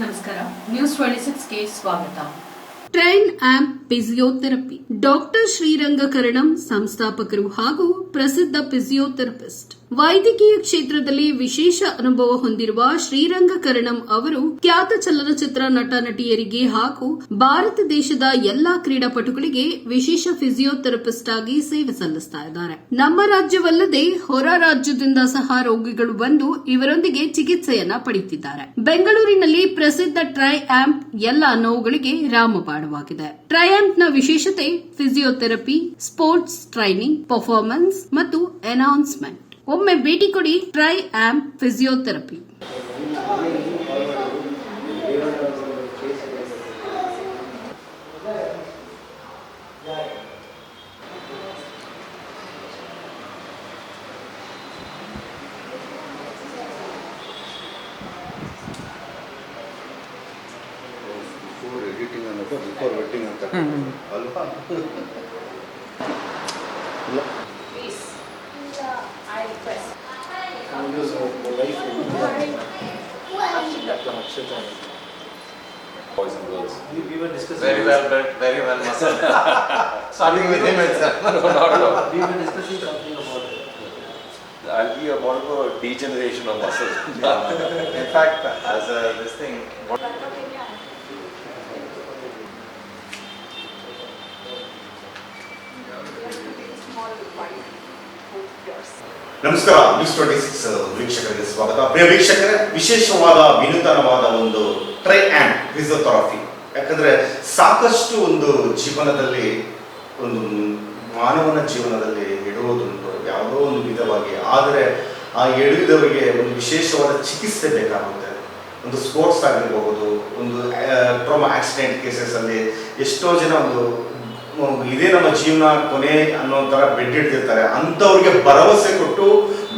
ನಮಸ್ಕಾರ news twenty ಸಿಕ್ಸ್ಗೆ ಸ್ವಾಗತ Triumph physiotherapy. Doctor Srirangakaranam ಸಂಸ್ಥಾಪಕರು ಹಾಗೂ ಪ್ರಸಿದ್ಧ ಫಿಸಿಯೋಥೆರಪಿಸ್ಟ್. ವೈದ್ಯಕೀಯ ಕ್ಷೇತ್ರದಲ್ಲಿ ವಿಶೇಷ ಅನುಭವ ಹೊಂದಿರುವ ಶ್ರೀರಂಗಕರಣಂ ಅವರು ಖ್ಯಾತ ಚಲನಚಿತ್ರ ನಟ ನಟಿಯರಿಗೆ ಹಾಗೂ ಭಾರತ ದೇಶದ ಎಲ್ಲಾ ಕ್ರೀಡಾಪಟುಗಳಿಗೆ ವಿಶೇಷ ಫಿಸಿಯೋಥೆರಪಿಸ್ಟ್ ಆಗಿ ಸೇವೆ ಸಲ್ಲಿಸ್ತಾ ಇದ್ದಾರೆ. ನಮ್ಮ ರಾಜ್ಯವಲ್ಲದೆ ಹೊರ ರಾಜ್ಯದಿಂದ ಸಹ ರೋಗಿಗಳು ಬಂದು ಇವರೊಂದಿಗೆ ಚಿಕಿತ್ಸೆಯನ್ನ ಪಡೆಯುತ್ತಿದ್ದಾರೆ. ಬೆಂಗಳೂರಿನಲ್ಲಿ ಪ್ರಸಿದ್ಧ ಟ್ರೈ ಆಂಪ್ ಎಲ್ಲ ನೋವುಗಳಿಗೆ ರಾಮಬಾಣವಾಗಿದೆ. ಟ್ರೈಆಂಪ್ನ ವಿಶೇಷತೆ ಫಿಸಿಯೋಥೆರಪಿ ಸ್ಪೋರ್ಟ್ಸ್ ಟ್ರೈನಿಂಗ್ ಪರ್ಫಾರ್ಮೆನ್ಸ್ ಮತ್ತು ಎನೌನ್ಸ್ಮೆಂಟ್ ಒಮ್ಮೆ ಭೇಟಿ ಕೊಡಿ Triumph physiotherapy before boys and girls. We, we were discussing. Very well built, very well muscled. Starting with him itself. No, not at all. We were discussing something about it. I'll be a more of a degeneration of muscles. In fact, as a, this thing, what ನಮಸ್ಕಾರ news twenty six ವೀಕ್ಷಕರಿಗೆ ಸ್ವಾಗತ. ಪ್ರಿಯ ವೀಕ್ಷಕರೇ, ವಿಶೇಷವಾದ, ವಿನೂತನವಾದ ಒಂದು try and physiotherapy ಯಾಕಂದ್ರೆ ಸಾಕಷ್ಟು ಒಂದು ಜೀವನದಲ್ಲಿ, ಒಂದು ಮಾನವನ ಜೀವನದಲ್ಲಿ ಎಡುವುದುಂಟು ಯಾವುದೋ ಒಂದು ವಿಧವಾಗಿ. ಆದರೆ ಆ ಎಡುವುದವರಿಗೆ ಒಂದು ವಿಶೇಷವಾದ ಚಿಕಿತ್ಸೆ ಬೇಕಾಗುತ್ತೆ. ಒಂದು ಸ್ಪೋರ್ಟ್ಸ್ ಆಗಿರಬಹುದು ಒಂದು ಟ್ರೋಮಾ ಆಕ್ಸಿಡೆಂಟ್ ಕೇಸಸ್ ಅಲ್ಲಿ ಎಷ್ಟೋ ಜನ ಒಂದು ಇದೇ ನಮ್ಮ ಜೀವನ ಕೊನೆ ಅನ್ನೋ ತರ ಬೆಡ್ಡಿಡ್ತಿರ್ತಾರೆ ಅಂಥವ್ರಿಗೆ ಭರವಸೆ ಕೊಟ್ಟು,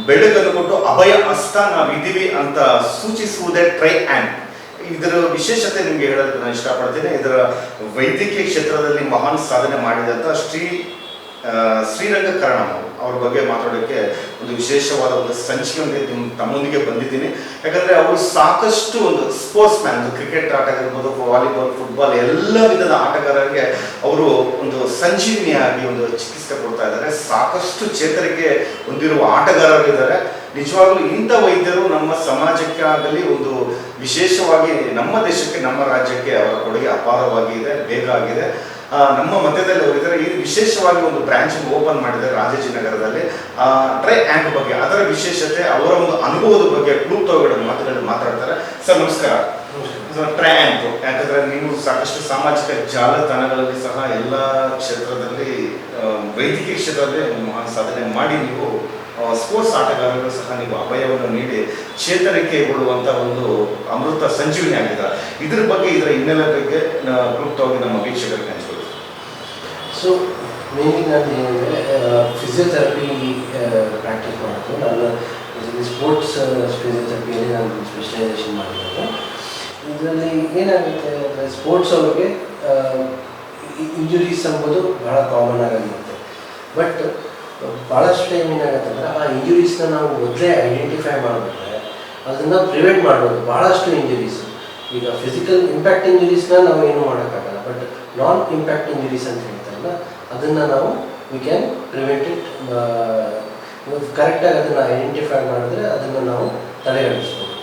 ಬೆಳಕನ್ನು ಕೊಟ್ಟು ಅಭಯ ಹಸ್ತ ನಾವಿದ್ದೀವಿ ಅಂತ ಸೂಚಿಸುವುದೇ ಟ್ರೈ ಆ್ಯಂಡ್. ಇದರ ವಿಶೇಷತೆ ನಿಮಗೆ ಹೇಳೋದಕ್ಕೆ ನಾನು ಇಷ್ಟಪಡ್ತೇನೆ. ಇದರ ವೈದ್ಯಕೀಯ ಕ್ಷೇತ್ರದಲ್ಲಿ ಮಹಾನ್ ಸಾಧನೆ ಮಾಡಿದಂಥ ಶ್ರೀ ಆ, ಶ್ರೀರಂಗಕರಣ ಅವ್ರ ಬಗ್ಗೆ ಮಾತಾಡೋಕ್ಕೆ ಒಂದು ವಿಶೇಷವಾದ ಒಂದು ಸಂಚಿಕೆಯೊಂದಿಗೆ ನಿಮ್ಮ ತಮ್ಮೊಂದಿಗೆ ಬಂದಿದ್ದೀನಿ. ಯಾಕಂದ್ರೆ ಅವರು ಸಾಕಷ್ಟು ಒಂದು ಸ್ಪೋರ್ಟ್ಸ್ ಮ್ಯಾನ್ ಕ್ರಿಕೆಟ್ ಆಟ ಆಗಿರ್ಬೋದು ವಾಲಿಬಾಲ್ ಫುಟ್ಬಾಲ್ ಎಲ್ಲ ವಿಧದ ಆಟಗಾರರಿಗೆ ಅವರು ಒಂದು ಸಂಜೀವಿನಿಯಾಗಿ ಒಂದು ಚಿಕಿತ್ಸೆ ಕೊಡ್ತಾ ಇದ್ದಾರೆ. ಸಾಕಷ್ಟು ಚೇತರಿಕೆ ಹೊಂದಿರುವ ಆಟಗಾರರಿದ್ದಾರೆ ನಿಜವಾಗ್ಲೂ ಇಂಥ ವೈದ್ಯರು ನಮ್ಮ ಸಮಾಜಕ್ಕೆ ಆಗಲಿ ಒಂದು ವಿಶೇಷವಾಗಿ ನಮ್ಮ ದೇಶಕ್ಕೆ ನಮ್ಮ ರಾಜ್ಯಕ್ಕೆ ಅವರ ಕೊಡುಗೆ ಅಪಾರವಾಗಿದೆ ಬೇಗ ಆಗಿದೆ. ನಮ್ಮ ಮಧ್ಯದಲ್ಲಿ ಅವರಿದ್ದಾರೆ. ಈ ವಿಶೇಷವಾಗಿ ಒಂದು ಬ್ರಾಂಚ್ ಓಪನ್ ಮಾಡಿದ್ದಾರೆ ರಾಜಾಜಿನಗರದಲ್ಲಿ ಟ್ರೈ ಆ್ಯಂಕ್ ಬಗ್ಗೆ ಅದರ ವಿಶೇಷತೆ ಅವರ ಒಂದು ಅನುಭವದ ಬಗ್ಗೆ ಕ್ಲೂಪ್ತವುಗಳ ಮಾತುಗಳಲ್ಲಿ ಮಾತಾಡ್ತಾರೆ. ಸರ್ ನಮಸ್ಕಾರ. ಟ್ರೈ ಆ್ಯಂಕ್ ಯಾಕಂದ್ರೆ ನೀವು ಸಾಕಷ್ಟು ಸಾಮಾಜಿಕ ಜಾಲತಾಣಗಳಲ್ಲಿ ಸಹ ಎಲ್ಲ ಕ್ಷೇತ್ರದಲ್ಲಿ ವೈದ್ಯಕೀಯ ಕ್ಷೇತ್ರದಲ್ಲಿ ಒಂದು ಮಹಾನ್ ಸಾಧನೆ ಮಾಡಿ ನೀವು ಸ್ಪೋರ್ಟ್ಸ್ ಆಟಗಾರರು ಸಹ ನೀವು ಅಭಯವನ್ನು ನೀಡಿ ಚೇತರಿಕೆಗೊಳ್ಳುವಂತ ಒಂದು ಅಮೃತ ಸಂಜೀವಿನಿ ಆಗಿದ್ದಾರೆ ಇದ್ರ ಬಗ್ಗೆ ಇದರ ಹಿನ್ನೆಲೆ ಬಗ್ಗೆ ಕ್ಲುಪ್ತವಾಗಿ ನಮ್ಮ ವೀಕ್ಷಕರಿಗೆ ಹಂಚ್ಕೊಳ್ಳಿ ಸೊ ಮೇನ್ಲಿ ನಾನು ಏನಂದರೆ ಫಿಸಿಯೋಥೆರಪಿ ಪ್ರಾಕ್ಟೀಸ್ ಮಾಡೋದು ನಾನು ಸ್ಪೋರ್ಟ್ಸ್ ಫಿಸಿಯೋಥೆರಪಿಯಲ್ಲಿ ನಾನು ಸ್ಪೆಷಲೈಸೇಷನ್ ಮಾಡಿರೋದು ಇದರಲ್ಲಿ ಏನಾಗುತ್ತೆ ಅಂದರೆ ಸ್ಪೋರ್ಟ್ಸ್ ಅವ್ರಿಗೆ ಇಂಜುರೀಸ್ ಎಂಬುದು ಭಾಳ ಕಾಮನ್ ಆಗಿರುತ್ತೆ ಬಟ್ ಭಾಳಷ್ಟು ಟೈಮ್ ಏನಾಗುತ್ತೆ ಅಂದರೆ ಆ ಇಂಜುರೀಸ್ನ ನಾವು ಮೊದಲೇ ಐಡೆಂಟಿಫೈ ಮಾಡಿಬಿಟ್ರೆ ಅದನ್ನು ಪ್ರಿವೆಂಟ್ ಮಾಡ್ಬೋದು ಭಾಳಷ್ಟು ಇಂಜುರೀಸ್ ಈಗ ಫಿಸಿಕಲ್ ಇಂಪ್ಯಾಕ್ಟ್ ಇಂಜುರೀಸ್ನ ನಾವು ಏನು ಮಾಡೋಕ್ಕಾಗಲ್ಲ ಬಟ್ ನಾನ್ ಇಂಪ್ಯಾಕ್ಟ್ ಇಂಜುರೀಸ್ ಅಂತ ಹೇಳ್ತಾರಲ್ಲ ಅದನ್ನು ನಾವು ವಿ ಕ್ಯಾನ್ ಪ್ರಿವೆಂಟ್ ಇಟ್ ಕರೆಕ್ಟಾಗಿ ಅದನ್ನು ಐಡೆಂಟಿಫೈ ಮಾಡಿದ್ರೆ ಅದನ್ನು ನಾವು ತಡೆಗಣಿಸ್ಬೋದು.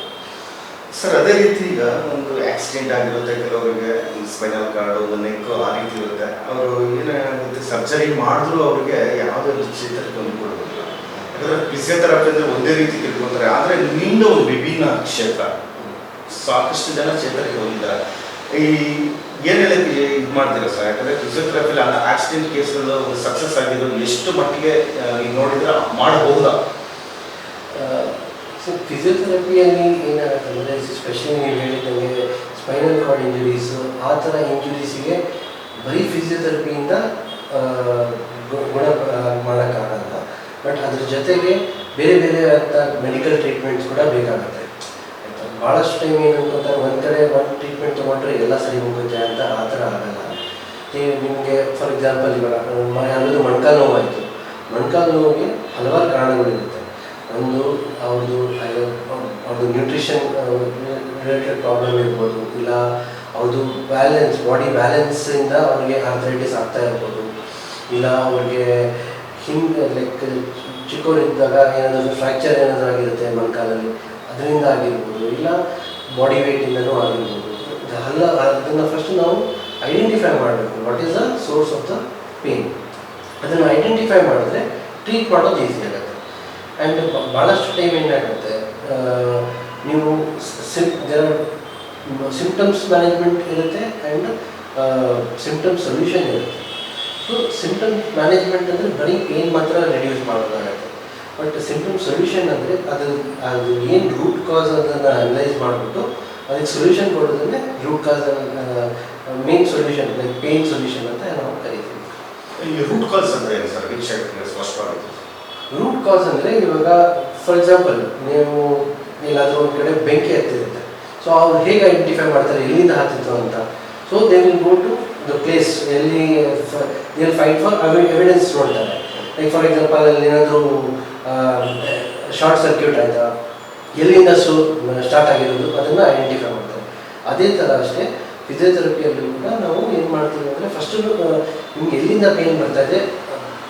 ಸರ್, ಅದೇ ರೀತಿ ಈಗ ಒಂದು ಆಕ್ಸಿಡೆಂಟ್ ಆಗಿರುತ್ತೆ, ಕೆಲವರಿಗೆ ಸ್ಪೈನಲ್ ಕಾರ್ಡ್ ಒಂದು ನೆಕ್ ಆ ರೀತಿ ಇರುತ್ತೆ. ಅವರು ಏನಾಗುತ್ತೆ ಸರ್ಜರಿ ಮಾಡಿದ್ರು ಅವರಿಗೆ ಯಾವುದೇ ಒಂದು ಚೇತರಿಕೆ ಒಂದು ಕೊಡೋದಿಲ್ಲ. ಯಾಕಂದ್ರೆ ಫಿಸಿಯೋಥೆರಪಿ ಅಂದ್ರೆ ಒಂದೇ ರೀತಿ ತಿಳ್ಕೊತಾರೆ. ಆದರೆ ನಿನ್ನ ಒಂದು ವಿಭಿನ್ನ ಕ್ಷೇತ್ರ. ಸಾಕಷ್ಟು ಜನ ಕ್ಷೇತ್ರಕ್ಕೆ ಹೊಂದಿದ್ದಾರೆ ಈ ಏನೆಲ್ಲ ಇದು ಮಾಡ್ತೀರಾ ಸರ್? ಯಾಕಂದ್ರೆ ಫಿಸಿಯೋಥೆರಪಿಲಿ ಆಕ್ಸಿಡೆಂಟ್ ಒಂದು ಸಕ್ಸಸ್ ಆಗಿರೋದು ಎಷ್ಟು ಮಟ್ಟಿಗೆ ನೀವು ನೋಡಿದ್ರೆ ಮಾಡಬಹುದಾ ಸೊ ಫಿಸಿಯೋಥೆರಪಿಯಲ್ಲಿ ಏನಾಗುತ್ತೆ ಅಂದರೆ ಸ್ಪೆಷಲಿ ನೀವು ಹೇಳಿದಂಗೆ ಸ್ಪೈನಲ್ ಕಾರ್ಡ್ ಇಂಜುರೀಸು ಆ ಥರ ಇಂಜುರೀಸಿಗೆ ಬರೀ ಫಿಸಿಯೋಥೆರಪಿಯಿಂದ ಗುಣ ಮಾಡೋಕ್ಕಾಗಲ್ಲ. ಬಟ್ ಅದ್ರ ಜೊತೆಗೆ ಬೇರೆ ಬೇರೆ ಅಂತ ಮೆಡಿಕಲ್ ಟ್ರೀಟ್ಮೆಂಟ್ಸ್ ಕೂಡ ಬೇಕಾಗುತ್ತೆ? ಭಾಳಷ್ಟು ಟೈಮ್ ಏನು ಅನ್ಕೊಂತಾರೆ ಒಂದು ಕಡೆ ಒಂದು ಟ್ರೀಟ್ಮೆಂಟ್ ತೊಗೊಂಡ್ರೆ ಎಲ್ಲ ಸರಿ ಹೋಗುತ್ತೆ ಅಂತ ಆ ಥರ ಆಗಲ್ಲ. ನೀವು ನಿಮಗೆ ಫಾರ್ ಎಕ್ಸಾಂಪಲ್ ಇವಾಗ ಅನ್ನೋದು ಮೊಣಕಾಲು ನೋವಾಯಿತು. ಮೊಣಕಾಲು ನೋವಿಗೆ ಹಲವಾರು ಕಾರಣಗಳಿರುತ್ತೆ. ಒಂದು ಅವ್ರದ್ದು ಅವ್ರದ್ದು ನ್ಯೂಟ್ರಿಷನ್ ರಿಲೇಟೆಡ್ ಪ್ರಾಬ್ಲಮ್ ಇರ್ಬೋದು, ಇಲ್ಲ ಅವ್ರದ್ದು ಬ್ಯಾಲೆನ್ಸ್ ಬಾಡಿ ಬ್ಯಾಲೆನ್ಸಿಂದ ಅವ್ರಿಗೆ ಆರ್ಥರೈಟಿಸ್ ಆಗ್ತಾ ಇರ್ಬೋದು, ಇಲ್ಲ ಅವ್ರಿಗೆ ಹಿಂಗೆ ಲೈಕ್ ಚಿಕ್ಕವರಿದ್ದಾಗ ಏನಾದರೂ ಫ್ರ್ಯಾಕ್ಚರ್ ಏನಾದರೂ ಆಗಿರುತ್ತೆ ಮೊಣಕಾಲಲ್ಲಿ ಅದರಿಂದ ಆಗಿರ್ಬೋದು, ಇಲ್ಲ ಬಾಡಿ ವೇಟಿಂದನೂ ಆಗಿರ್ಬೋದು. ಅಲ್ಲ ಅದನ್ನು ಫಸ್ಟ್ ನಾವು ಐಡೆಂಟಿಫೈ ಮಾಡಬೇಕು. What is the source of the pain ಅದನ್ನು ಐಡೆಂಟಿಫೈ ಮಾಡಿದ್ರೆ ಟ್ರೀಟ್ ಮಾಡೋದು ಈಸಿ ಆಗುತ್ತೆ. ಆ್ಯಂಡ್ ಭಾಳಷ್ಟು ಟೈಮ್ ಏನಾಗುತ್ತೆ? ನೀವು ಸಿಮ್ ಸಿಂಪ್ಟಮ್ಸ್ ಮ್ಯಾನೇಜ್ಮೆಂಟ್ ಇರುತ್ತೆ ಆ್ಯಂಡ್ ಸಿಂಪ್ಟಮ್ಸ್ ಸೊಲ್ಯೂಷನ್ ಇರುತ್ತೆ. ಸೊ ಸಿಂಪ್ಟಮ್ಸ್ ಮ್ಯಾನೇಜ್ಮೆಂಟ್ ಅಂದರೆ ಬರೀ ಪೇನ್ ಮಾತ್ರ ರೆಡ್ಯೂಸ್ ಮಾಡೋದಾಗುತ್ತೆ. ಬಟ್ ಸಿಂಪಲ್ ಸೊಲ್ಯೂಷನ್ ಅಂದರೆ ಅದು ಅದು ಏನು ರೂಟ್ ಕಾಸ್ ಅದನ್ನು ಅನಲೈಸ್ ಮಾಡಿಬಿಟ್ಟು ಅದಕ್ಕೆ solution ಕೊಡೋದನ್ನೇ root cause main solution like pain solution ಅಂತ ನಾವು ಕರಿತೀವಿ. ಈ ರೂಟ್ ಕಾಸ್ ಅಂದರೆ ಏನು ಸರ್? ಸ್ಪಷ್ಟವಾಗುತ್ತೆ ರೂಟ್ ಕಾಸ್ ಅಂದರೆ ಇವಾಗ ಫಾರ್ ಎಕ್ಸಾಂಪಲ್ ನೀವು ಎಲ್ಲಾದರೂ ಒಂದು ಕಡೆ ಬೆಂಕಿ ಹತ್ತಿರುತ್ತೆ. ಸೊ ಅವ್ರು ಹೇಗೆ ಐಡೆಂಟಿಫೈ ಮಾಡ್ತಾರೆ? ಎಲ್ಲಿಂದ ಹತ್ತಿತ್ತು ಅಂತ? So they will go to the place ಎಲ್ಲಿ ವಿಲ್ ಫೈಟ್ ಫಾರ್ ಎವಿಡೆನ್ಸ್ ನೋಡ್ತಾರೆ. ಲೈಕ್ ಫಾರ್ ಎಕ್ಸಾಂಪಲ್ ಅಲ್ಲಿ ಏನಾದರೂ ಶಾರ್ಟ್ ಸರ್ಕ್ಯೂಟ್ ಆಯಿತಾ? ಎಲ್ಲಿಂದ ಸು ಸ್ಟಾರ್ಟ್ ಆಗಿರೋದು? ಅದನ್ನು ಐಡೆಂಟಿಫೈ ಮಾಡ್ತಾರೆ. ಅದೇ ಥರ ಅಷ್ಟೇ ಫಿಸಿಯೋಥೆರಪಿಯಲ್ಲಿ ಕೂಡ ನಾವು ಏನು ಮಾಡ್ತೀವಿ ಅಂದರೆ ಫಸ್ಟು ನಿಮ್ಗೆ ಎಲ್ಲಿಂದ ಪೇನ್ ಬರ್ತಾ ಇದೆ?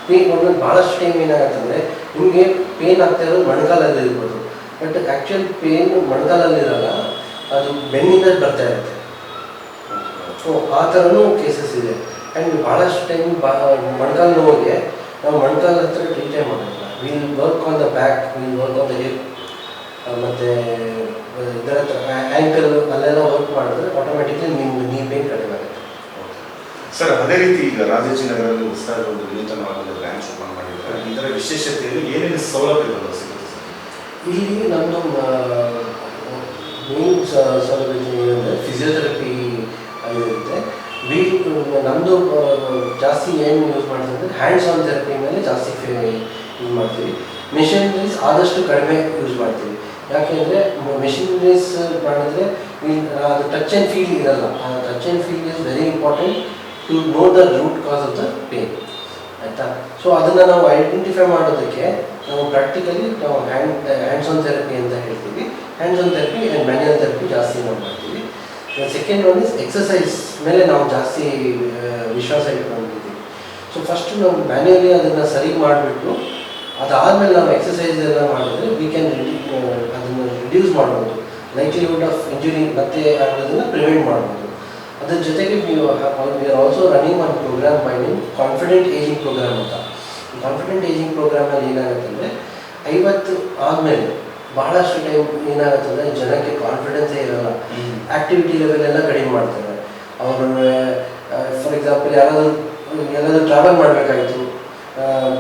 ಪೇನ್ ಒಂದೊಂದು ಭಾಳಷ್ಟು ಟೈಮ್ ಏನಾಗುತ್ತೆ ಅಂದರೆ, ನಿಮಗೆ ಪೇನ್ ಆಗ್ತಾ ಇರೋದು ಮೊಣಕಾಲಲ್ಲಿ ಇರ್ಬೋದು. ಬಟ್ ಆ್ಯಕ್ಚುಲ್ ಪೇನ್ ಮೊಣಕಾಲಲ್ಲಿರಲ್ಲ ಅದು ಬೆನ್ನಿಂದ ಬರ್ತಾ ಇರುತ್ತೆ. ಸೊ ಆ ಥರನೂ ಕೇಸಸ್ ಇದೆ. ಆ್ಯಂಡ್ ಭಾಳಷ್ಟು ಟೈಮ್ ಬಾ ಮೊಣಕಾಲು ನೋವಿಗೆ ನಾವು ಮೊಣಕಾಲ ಹತ್ರ ಟ್ರೀಟೇ ಮಾಡಿಲ್ಲ will work on the back will work on the hip ಮತ್ತು ಇದರ ಹತ್ರ ಆ್ಯಂಕಲ್ ಅಲ್ಲೆಲ್ಲ ವರ್ಕ್ ಮಾಡಿದ್ರೆ ಆಟೋಮೆಟಿಕ್ಲಿ ನಿಮ್ಮ ನೀ ಪೇನ್ ಕಡಿಮೆ ಆಗುತ್ತೆ. ಸರ್ ಅದೇ ರೀತಿ ಈಗ ರಾಜಾಜಿನಗರದಲ್ಲಿ ಹೊಸದಾಗಿ ಒಂದು ನೂತನವಾದ ಬ್ರಾಂಚ್ ಓಪನ್ ಮಾಡಿದ್ದಾರೆ. ಇದರ ವಿಶೇಷತೆಯಲ್ಲಿ ಏನೇನು ಸೌಲಭ್ಯಗಳು ಸಿಗುತ್ತೆ ಇಲ್ಲಿ ನಮ್ಮದು ಮೇನ್ ಸೌಲಭ್ಯ ಏನಂದರೆ ಫಿಸಿಯೋಥೆರಪಿ ನಮ್ಮದು ಜಾಸ್ತಿ ಏನು ಯೂಸ್ ಮಾಡ್ತೀವಿ ಅಂದರೆ ಹ್ಯಾಂಡ್ಸ್ ಆನ್ ಥೆರಪಿ ಮೇಲೆ ಜಾಸ್ತಿ ಯೂಸ್ ಮಾಡ್ತೀವಿ. ಮೆಷಿನರೀಸ್ ಆದಷ್ಟು ಕಡಿಮೆ ಯೂಸ್ ಮಾಡ್ತೀವಿ. ಯಾಕೆಂದರೆ ಮೆಷಿನರೀಸ್ ಮಾಡಿದ್ರೆ ಅದು ಟಚ್ ಆ್ಯಂಡ್ ಫೀಲ್ ಇರಲ್ಲ. Touch and feel is very important to know the root cause of the pain ಆಯಿತಾ? ಸೊ ಅದನ್ನು ನಾವು ಐಡೆಂಟಿಫೈ ಮಾಡೋದಕ್ಕೆ ನಾವು ಪ್ರಾಕ್ಟಿಕಲಿ ನಾವು ಹ್ಯಾಂಡ್ ಹ್ಯಾಂಡ್ಸ್ ಆನ್ ಥೆರಪಿ ಅಂತ ಹೇಳ್ತೀವಿ. Hands on therapy and manual therapy ಜಾಸ್ತಿ ನಾವು ಮಾಡ್ತೀವಿ. ಸೆಕೆಂಡ್ ಒನ್ ಇಸ್ ಎಕ್ಸಸೈಸ್ ಮೇಲೆ ನಾವು ಜಾಸ್ತಿ ವಿಶ್ವಾಸ ಇಟ್ಕೊಂಡಿದ್ದೀವಿ. ಸೊ ಫಸ್ಟ್ ನಾವು ಮ್ಯಾನ್ಯಲಿ ಅದನ್ನು ಸರಿ ಮಾಡಿಬಿಟ್ಟು, ಅದಾದಮೇಲೆ ನಾವು ಎಕ್ಸಸೈಸ್ ಎಲ್ಲ ಮಾಡಿದ್ರೆ ವಿ ಕ್ಯಾನ್ ಅದನ್ನು ರಿಡ್ಯೂಸ್ ಮಾಡ್ಬೋದು. ಲೈಕ್ಲಿಹುಡ್ ಆಫ್ ಇಂಜುರಿ ಮತ್ತೆ ಆಗೋದನ್ನು ಪ್ರಿವೆಂಟ್ ಮಾಡ್ಬೋದು. ಅದ್ರ ಜೊತೆಗೆ we are also running one programme by name confident ageing programme ಅಂತ. ಕಾನ್ಫಿಡೆಂಟ್ ಏಜಿಂಗ್ ಪ್ರೋಗ್ರಾಮಲ್ಲಿ ಏನಾಗುತ್ತೆ ಅಂದರೆ ಐವತ್ತು ಆದಮೇಲೆ ಬಹಳಷ್ಟು ಟೈಮ್ ಏನಾಗುತ್ತೆ ಅಂದರೆ ಜನಕ್ಕೆ ಕಾನ್ಫಿಡೆನ್ಸೇ ಇರಲ್ಲ. ಆ್ಯಕ್ಟಿವಿಟಿ ಲೆವೆಲ್ ಎಲ್ಲ ಕಡಿಮೆ ಮಾಡ್ತಾರೆ. ಅವರು ಫಾರ್ ಎಕ್ಸಾಂಪಲ್ ಯಾರಾದರೂ ಎಲ್ಲಾದರೂ ಟ್ರಾವೆಲ್ ಮಾಡಬೇಕಾಯ್ತು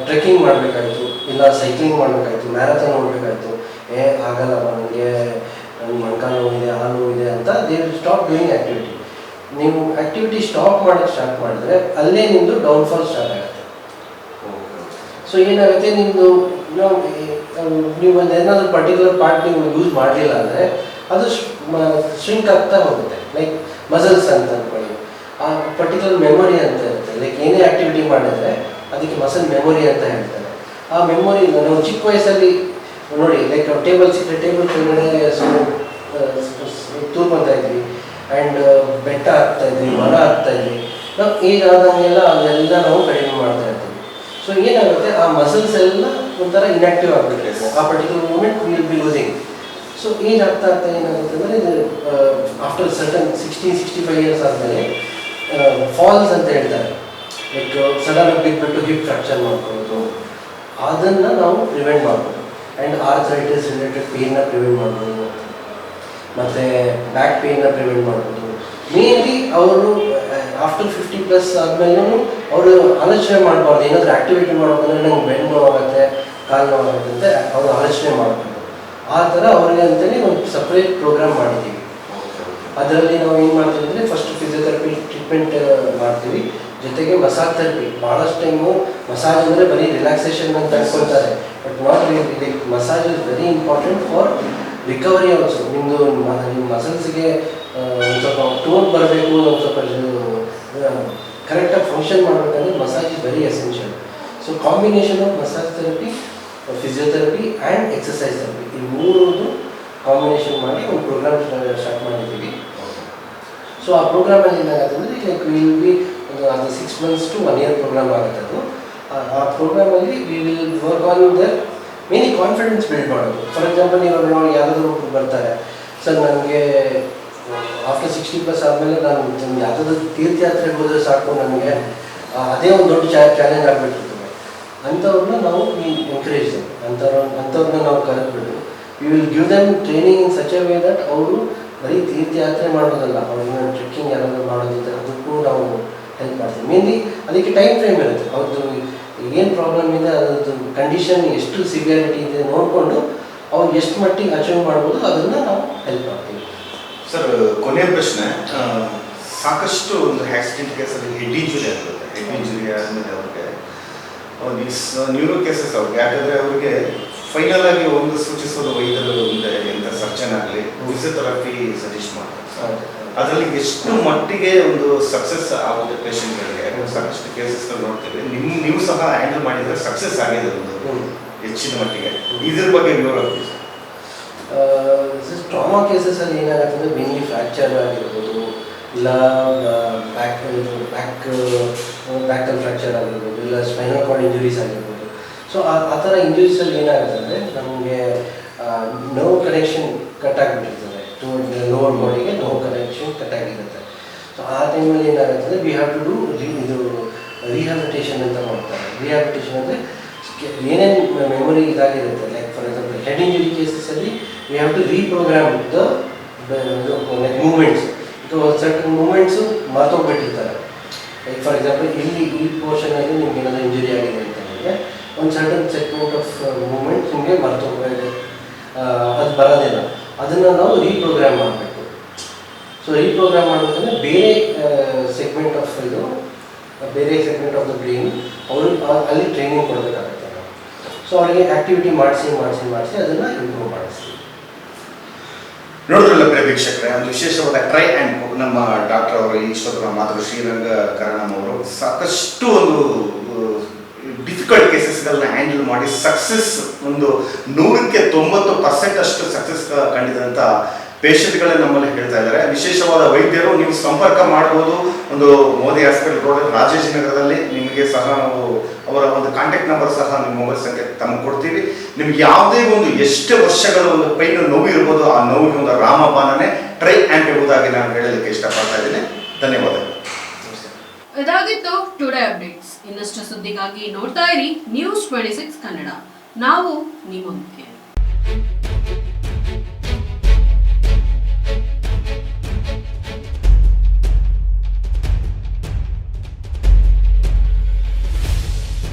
ಟ್ರೆಕ್ಕಿಂಗ್ ಮಾಡಬೇಕಾಯ್ತು ಇಲ್ಲ ಸೈಕ್ಲಿಂಗ್ ಮಾಡಬೇಕಾಯ್ತು ಮ್ಯಾರಥಾನ್ ಮಾಡಬೇಕಾಯ್ತು ಏ ಆಗಲ್ಲ ನನಗೆ ನನ್ನ ಮೊಣಕಾಲು ನೋವಿದೆ ಆ ನೋವಿದೆ ಅಂತ they will stop doing activity ನೀವು ಆ್ಯಕ್ಟಿವಿಟಿ ಸ್ಟಾಪ್ ಮಾಡೋಕ್ಕೆ ಸ್ಟಾರ್ಟ್ ಮಾಡಿದ್ರೆ ಅಲ್ಲೇ ನಿಮ್ಮದು ಡೌನ್ಫಾಲ್ ಸ್ಟಾರ್ಟ್ ಆಗುತ್ತೆ. ಸೊ ಏನಾಗುತ್ತೆ ನಿಮ್ಮದು ನಾವು ನೀವು ಒಂದು ಏನಾದರೂ ಪರ್ಟಿಕ್ಯುಲರ್ ಪಾರ್ಟ್ ನೀವು ಯೂಸ್ ಮಾಡಲಿಲ್ಲ ಅಂದರೆ ಅದು ಶ್ರಿಂಕ್ ಆಗ್ತಾ ಹೋಗುತ್ತೆ. ಲೈಕ್ ಮಸಲ್ಸ್ ಅಂತ ಅಂದ್ಕೊಳ್ಳಿ ಆ ಪರ್ಟಿಕ್ಯುಲರ್ ಮೆಮೊರಿ ಅಂತ ಇರುತ್ತೆ. ಲೈಕ್ ಏನೇ ಆ್ಯಕ್ಟಿವಿಟಿ ಮಾಡಿದ್ರೆ ಅದಕ್ಕೆ ಮಸಲ್ ಮೆಮೊರಿ ಅಂತ ಹೇಳ್ತಾರೆ. ಆ ಮೆಮೊರಿ ನಾವು ಚಿಕ್ಕ ವಯಸ್ಸಲ್ಲಿ ನೋಡಿ ಲೈಕ್ ಟೇಬಲ್ ಸಿಕ್ಕರೆ ಟೇಬಲ್ ಕೆಳಗಡೆ ತೂರ್ಕೊತಾ ಇದ್ವಿ. ಆ್ಯಂಡ್ ಬೆಟ್ಟ ಆಗ್ತಾ ಇದ್ವಿ, ಮರ ಆಗ್ತಾ ಇದ್ವಿ. ನಾವು ಈಗ ಆದಂಗೆಲ್ಲ ಅದೆಲ್ಲ ನಾವು ಕಡಿಮೆ ಮಾಡ್ತಾ ಇರ್ತೀವಿ. ಸೊ ಏನಾಗುತ್ತೆ? ಆ ಮಸಲ್ಸ್ ಎಲ್ಲ ಒಂಥರ ಇನ್ಆಕ್ಟಿವ್ ಆಗಿಬಿಟ್ಟಿರುತ್ತೆ ಆ particular movement will be losing so age ಆಗ್ತಾ ಏನಾಗುತ್ತೆ ಅಂದರೆ after certain sixty sixty five years ಆದಮೇಲೆ ಫಾಲ್ಸ್ ಅಂತ ಹೇಳ್ತಾರೆ. ಲೈಕ್ ಸಡನ್ ಆಗಿ ಬಿಟ್ಬಿಟ್ಟು ಹಿಪ್ ಫ್ರಾಕ್ಚರ್ ಮಾಡ್ಕೊಳ್ಳೋದು ಅದನ್ನು ನಾವು ಪ್ರಿವೆಂಟ್ ಮಾಡ್ಬೋದು. ಆ್ಯಂಡ್ ಆರ್ಥರೈಟಿಸ್ ರಿಲೇಟೆಡ್ ಪೇನ್ನ ಪ್ರಿವೆಂಟ್ ಮಾಡ್ಬೋದು. ಮತ್ತು ಬ್ಯಾಕ್ ಪೇನ್ನ ಪ್ರಿವೆಂಟ್ ಮಾಡ್ಬೋದು. ಮೇನ್ಲಿ ಅವರು ಆಫ್ಟರ್ ಫಿಫ್ಟಿ ಪ್ಲಸ್ ಆದಮೇಲೂ ಅವರು ಆಲೋಚನೆ ಮಾಡಬಾರ್ದು. ಏನಾದರೂ ಆ್ಯಕ್ಟಿವಿಟಿ ಮಾಡಬೇಕಂದ್ರೆ ನಂಗೆ ಬೆನ್ನು ನೋವಾಗುತ್ತೆ ಕಾಲು ನೋವಾಗುತ್ತೆ ಅವರು ಆಲೋಚನೆ ಮಾಡಬೇಕು ಆ ಥರ ಅವ್ರಿಗೆ ಅಂತಲೇ ಒಂದು ಸಪ್ರೇಟ್ ಪ್ರೋಗ್ರಾಮ್ ಮಾಡಿದ್ದೀವಿ. ಅದರಲ್ಲಿ ನಾವು ಏನು ಮಾಡ್ತೀವಿ ಅಂದರೆ ಫಸ್ಟ್ ಫಿಸಿಯೋಥೆರಪಿ ಟ್ರೀಟ್ಮೆಂಟ್ ಮಾಡ್ತೀವಿ. ಜೊತೆಗೆ ಮಸಾಜ್ ಥೆರಪಿ ಭಾಳಷ್ಟು ಟೈಮು ಮಸಾಜ್ ಅಂದರೆ ಬರೀ ರಿಲ್ಯಾಕ್ಸೇಷನ್ ಅಂತ ಅನ್ಕೊಳ್ತಾರೆ. But not really massage is very important for recovery also ನಿಮ್ಮದು ನಿಮ್ಮ ಮಸಲ್ಸ್ಗೆ ಒಂದು ಸ್ವಲ್ಪ ಟೋನ್ ಬರಬೇಕು ಒಂದು ಸ್ವಲ್ಪ ಕರೆಕ್ಟಾಗಿ ಫಂಕ್ಷನ್ ಮಾಡಬೇಕಂದ್ರೆ massage is very essential so combination of massage therapy physiotherapy and exercise therapy ಈ ಮೂರೊಂದು ಕಾಂಬಿನೇಷನ್ ಮಾಡಿ ಒಂದು ಪ್ರೋಗ್ರಾಮ್ ಸ್ಟಾರ್ಟ್ ಮಾಡಿದ್ದೀವಿ. ಸೊ ಆ ಪ್ರೋಗ್ರಾಮಲ್ಲಿ ಏನಾಗುತ್ತೆ ಲೈಕ್ ವಿಲ್ ಬಿ ಒಂದು ಅದು six months to one year program ಆಗುತ್ತೆ ಅದು. ಆ- ಪ್ರೋಗ್ರಾಮಲ್ಲಿ we will work on their many confidence build ಮಾಡೋದು. ಫಾರ್ ಎಕ್ಸಾಂಪಲ್ ಇವಾಗ ನೋಡಿ ಯಾರಾದರೂ ಒಬ್ಬರು ಬರ್ತಾರೆ. ಸರ್, ನನಗೆ ಆಫ್ಟರ್ ಸಿಕ್ಸ್ಟಿ ಪ್ಲಸ್ ಆದಮೇಲೆ ನಾನು ಯಾವುದಾದ್ರು ತೀರ್ಥಯಾತ್ರೆಗೆ ಹೋದರೆ ಸಾಕು ನನಗೆ. ಅದೇ ಒಂದು ದೊಡ್ಡ ಚಾಲೆಂಜ್ ಆಗಿಬಿಟ್ಟಿರ್ತದೆ ಅಂಥವ್ರನ್ನ ನಾವು ಎನ್ಕರೇಜ್ ಅಂಥವ್ರ ಅಂಥವ್ರನ್ನ ನಾವು ಕರೆದ್ಬಿಟ್ಟು we will give them training in such a way that ಅವರು ಬರೀ ತೀರ್ಥಯಾತ್ರೆ ಮಾಡೋದಲ್ಲ ಅವ್ರನ್ನ ಟ್ರೆಕ್ಕಿಂಗ್ ಯಾರಾದರೂ ಮಾಡೋದಿದ್ದರೆ ಅದಕ್ಕೂ ನಾವು ಹೆಲ್ಪ್ ಮಾಡ್ತೀವಿ. ಮೇನ್ಲಿ ಅದಕ್ಕೆ ಟೈಮ್ ಫ್ರೇಮ್ ಇರುತ್ತೆ. ಅವ್ರದ್ದು ಏನು ಪ್ರಾಬ್ಲಮ್ ಇದೆ, ಅದ್ರದ್ದು ಕಂಡೀಷನ್ ಎಷ್ಟು ಸಿವಿಯಾರಿಟಿ ಇದೆ ನೋಡಿಕೊಂಡು ಅವ್ರು ಎಷ್ಟು ಮಟ್ಟಿಗೆ ಅಚೀವ್ ಮಾಡ್ಬೋದು ಅದನ್ನು ನಾವು ಹೆಲ್ಪ್ ಮಾಡ್ತೀವಿ. ಸರ್ ಕೊನೆಯ ಪ್ರಶ್ನೆ ಸಾಕಷ್ಟು ಒಂದು ಆಕ್ಸಿಡೆಂಟ್ ಕೇಸಲ್ಲಿ ಹೆಡ್ ಇಂಜುರಿ ಆಗುತ್ತೆ. ಹೆಡ್ ಇಂಜುರಿ ಆದಮೇಲೆ ಅವ್ರಿಗೆ ನ್ಯೂರೋ ಕೇಸಸ್ ಅವ್ರಿಗೆ ಯಾಕಂದರೆ ಅವ್ರಿಗೆ ಫೈನಲ್ ಆಗಿ ಒಂದು ಸೂಚಿಸೋದು ವೈದ್ಯರು ಮುಂದೆ ಎಂಥ ಸರ್ಜನ್ ಆಗಲಿ ಫಿಸಿಯೋಥೆರಪಿ ಸಜೆಸ್ಟ್ ಮಾಡ್ತಾರೆ. ಅದರಲ್ಲಿ ಎಷ್ಟು ಮಟ್ಟಿಗೆ ಒಂದು ಸಕ್ಸಸ್ ಆಗುತ್ತೆ ಪೇಷಂಟ್ಗಳಿಗೆ ಸಾಕಷ್ಟು ಕೇಸಸ್ ನೋಡ್ತೀವಿ. ನಿಮ್ ನೀವು ಸಹ ಹ್ಯಾಂಡಲ್ ಮಾಡಿದ್ರೆ ಸಕ್ಸಸ್ ಆಗಿದೆ ಒಂದು ಹೆಚ್ಚಿನ ಮಟ್ಟಿಗೆ. ಇದ್ರ ಬಗ್ಗೆ ಸರ್. ಟ್ರಾಮಾ ಕೇಸಸಲ್ಲಿ ಏನಾಗುತ್ತೆ ಮೇನ್ಲಿ ಫ್ರ್ಯಾಕ್ಚರ್ ಆಗಿರ್ಬೋದು ಇಲ್ಲ ಬ್ಯಾಕ್ ಬ್ಯಾಕ್ ಬ್ಯಾಕಲ್ ಫ್ರ್ಯಾಕ್ಚರ್ ಆಗಿರ್ಬೋದು, ಇಲ್ಲ ಸ್ಪೈನಲ್ ಕಾರ್ಡ್ ಇಂಜುರೀಸ್ ಆಗಿರ್ಬೋದು. ಸೊ ಆ ಥರ ಇಂಜುರೀಸಲ್ಲಿ ಏನಾಗುತ್ತೆ ಅಂದರೆ ನಮಗೆ ನೋವು ಕನೆಕ್ಷನ್ ಕಟ್ ಆಗಿಬಿಟ್ಟಿರ್ತದೆ. ಟು ಲೋವರ್ ಬಾಡಿಗೆ ನೋವು ಕನೆಕ್ಷನ್ ಕಟ್ ಆಗಿರುತ್ತೆ. ಸೊ ಆ ಟೈಮಲ್ಲಿ ಏನಾಗುತ್ತೆ ವಿ ಹ್ಯಾವ್ ಟು ಡೂ ಇದು ರಿಹ್ಯಾಬಿಟೇಷನ್ ಅಂತ ಮಾಡ್ತಾರೆ. ರಿಹ್ಯಾಬಿಟೇಷನ್ ಅಂದರೆ ಏನೇನು ಮೆಮೊರಿ ಇದಾಗಿರುತ್ತೆ like for example head injury ಕೇಸಸಲ್ಲಿ we have to reprogram the like moments ಇದು ಸರ್ಟನ್ ಮೂಮೆಂಟ್ಸು ಮರ್ತೋಗ್ಬಿಟ್ಟಿರ್ತಾರೆ ಲೈಕ್ ಫಾರ್ ಎಕ್ಸಾಂಪಲ್ ಇಲ್ಲಿ ಈ ಪೋರ್ಷನಲ್ಲಿ ನಿಮ್ಗೆ ಏನಾದರೂ ಇಂಜುರಿ ಆಗಿದೆ ಅಂತಂದರೆ ಒಂದು ಚೆಕ್ ಔಟ್ ಆಫ್ ಮೂಮೆಂಟ್ಸ್ ನಿಮಗೆ ಮರ್ತೋಗ್ಬೇಕು ಅದು ಬರೋದಿಲ್ಲ. ಅದನ್ನು ನಾವು ರೀಪ್ರೋಗ್ರಾಮ್ ಮಾಡಬೇಕು. ಸೊ ರೀಪ್ರೋಗ್ರಾಮ್ ಮಾಡಬೇಕಂದ್ರೆ ಬೇರೆ ಸೆಗ್ಮೆಂಟ್ ಆಫ್ ಇದು, ಬೇರೆ ಸೆಗ್ಮೆಂಟ್ ಆಫ್ ದ ಬ್ರೈನ್ ಅವರು ಅಲ್ಲಿ ಟ್ರೈನಿಂಗ್ ಕೊಡಬೇಕಾಗುತ್ತೆ. ಸೊ ಅವರಿಗೆ ಆ್ಯಕ್ಟಿವಿಟಿ ಮಾಡಿಸಿ ಮಾಡಿಸಿ ಮಾಡಿಸಿ ಅದನ್ನು ಇಂಪ್ರೂವ್ ಮಾಡಿಸ್ತೀವಿ. ನೋಡಿದ್ರಲ್ಲ ಪ್ರಿಯ ವೀಕ್ಷಕರೇ, ಒಂದು ವಿಶೇಷವಾದ ಟ್ರೈ ಆ್ಯಂಡ್ ನಮ್ಮ ಡಾಕ್ಟರ್ ಅವರು ಈಶ್ವರ ಮಾತೃ ಶ್ರೀರಂಗ ಕರಣಮ್ ಅವರು ಸಾಕಷ್ಟು ಒಂದು ಡಿಫಿಕಲ್ಟ್ ಕೇಸಸ್ಗಳನ್ನ ಹ್ಯಾಂಡಲ್ ಮಾಡಿ ಸಕ್ಸಸ್ ಒಂದು ನೂರಕ್ಕೆ ತೊಂಬತ್ತು ಪರ್ಸೆಂಟ್ ಅಷ್ಟು ಸಕ್ಸಸ್ ಕಂಡಿದಂಥ ಪೇಷಂಟ್ಗಳೇ ನಮ್ಮಲ್ಲಿ ಹೇಳ್ತಾ ಇದ್ದಾರೆ. ವಿಶೇಷವಾದ ವೈದ್ಯರು ನೀವು ಸಂಪರ್ಕ ಮಾಡಬಹುದು ಒಂದು ಮೋದಿ ಹಾಸ್ಪಿಟಲ್ ರೋಡ್ ರಾಜಾಜಿನಗರದಲ್ಲಿ ನಿಮಗೆ ಸಹ ನಾವು ಅವರ ಒಂದು ಕಾಂಟ್ಯಾಕ್ಟ್ ನಂಬರ್ ಸಹ ನಿಮ್ಮ ಮೊಬೈಲ್ ಸಂಖ್ಯೆ ತಮಗೆ ಕೊಡ್ತೀವಿ. ನಿಮ್ಗೆ ಯಾವುದೇ ಒಂದು ಎಷ್ಟು ವರ್ಷಗಳ ಒಂದು ಪೈನ್ ನೋವು ಇರ್ಬೋದು, ಆ ನೋವಿನ ಒಂದು ರಾಮಬಾನನೇ ಟ್ರೈ ಆ್ಯಂಡ್ ಎಂಬುದಾಗಿ ನಾನು ಹೇಳಲಿಕ್ಕೆ ಇಷ್ಟಪಡ್ತಾ ಇದ್ದೀನಿ. ಧನ್ಯವಾದಗಳು. ಇದಾಗಿತ್ತು ಟುಡೇ ಅಪ್ಡೇಟ್ಸ್ ಇನ್ನಷ್ಟು ಸುದ್ದಿಗಾಗಿ ನೋಡ್ತಾ ಇರಿ ನ್ಯೂಸ್ ಟ್ವೆಂಟಿ ಸಿಕ್ಸ್ ಕನ್ನಡ ನಾವು ನಿಮ್ಮೊಂದಿಗೆ